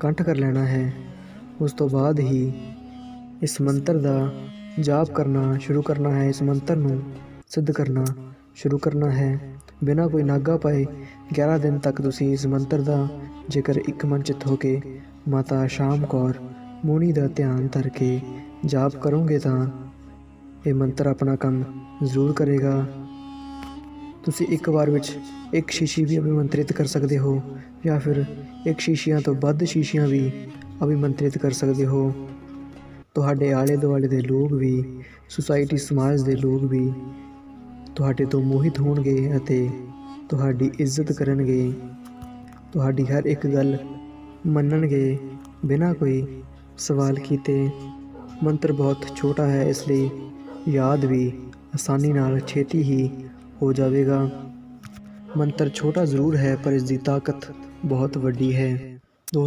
ਕੰਠ ਕਰ ਲੈਣਾ ਹੈ, ਉਸ ਤੋਂ ਬਾਅਦ ਹੀ ਇਸ ਮੰਤਰ ਦਾ ਜਾਪ ਕਰਨਾ ਸ਼ੁਰੂ ਕਰਨਾ ਹੈ, ਇਸ ਮੰਤਰ ਨੂੰ ਸਿੱਧ ਕਰਨਾ ਸ਼ੁਰੂ ਕਰਨਾ ਹੈ। ਬਿਨਾਂ ਕੋਈ ਨਾਗਾ ਪਾਏ 11 ਦਿਨ ਤੱਕ ਤੁਸੀਂ ਇਸ ਮੰਤਰ ਦਾ ਜੇਕਰ ਇੱਕ ਮਨ ਚਿੱਤ ਹੋ ਕੇ ਮਾਤਾ ਸ਼ਾਮ ਕੌਰ ਮੋਣੀ ਦਾ ਧਿਆਨ ਧਰ ਕੇ ਜਾਪ ਕਰੋਗੇ ਤਾਂ ਇਹ ਮੰਤਰ ਆਪਣਾ ਕੰਮ ਜ਼ਰੂਰ ਕਰੇਗਾ। ਤੁਸੀਂ ਇੱਕ ਵਾਰ ਵਿੱਚ ਇੱਕ ਸ਼ੀਸ਼ੀ ਵੀ ਅਭਿਮੰਤਰਿਤ ਕਰ ਸਕਦੇ ਹੋ ਜਾਂ ਫਿਰ ਇੱਕ ਸ਼ੀਸ਼ੀਆਂ ਤੋਂ ਵੱਧ ਸ਼ੀਸ਼ੀਆਂ ਵੀ ਅਭਿਮੰਤਰਿਤ ਕਰ ਸਕਦੇ ਹੋ। ਤੁਹਾਡੇ ਆਲੇ ਦੁਆਲੇ ਦੇ ਲੋਕ ਵੀ, ਸੁਸਾਇਟੀ ਸਮਾਜ ਦੇ ਲੋਕ ਵੀ ਤੁਹਾਡੇ ਤੋਂ ਮੋਹਿਤ ਹੋਣਗੇ ਅਤੇ ਤੁਹਾਡੀ ਇੱਜ਼ਤ ਕਰਨਗੇ। ਤੁਹਾਡੀ ਹਰ ਇੱਕ ਗੱਲ ਮੰਨਣਗੇ ਬਿਨਾਂ ਕੋਈ ਸਵਾਲ ਕੀਤੇ। ਮੰਤਰ ਬਹੁਤ ਛੋਟਾ ਹੈ, ਇਸ ਲਈ ਯਾਦ ਵੀ ਆਸਾਨੀ ਨਾਲ ਛੇਤੀ ਹੀ ਹੋ ਜਾਵੇਗਾ। ਮੰਤਰ ਛੋਟਾ ਜ਼ਰੂਰ ਹੈ ਪਰ ਇਸ ਦੀ ਤਾਕਤ ਬਹੁਤ ਵੱਡੀ ਹੈ।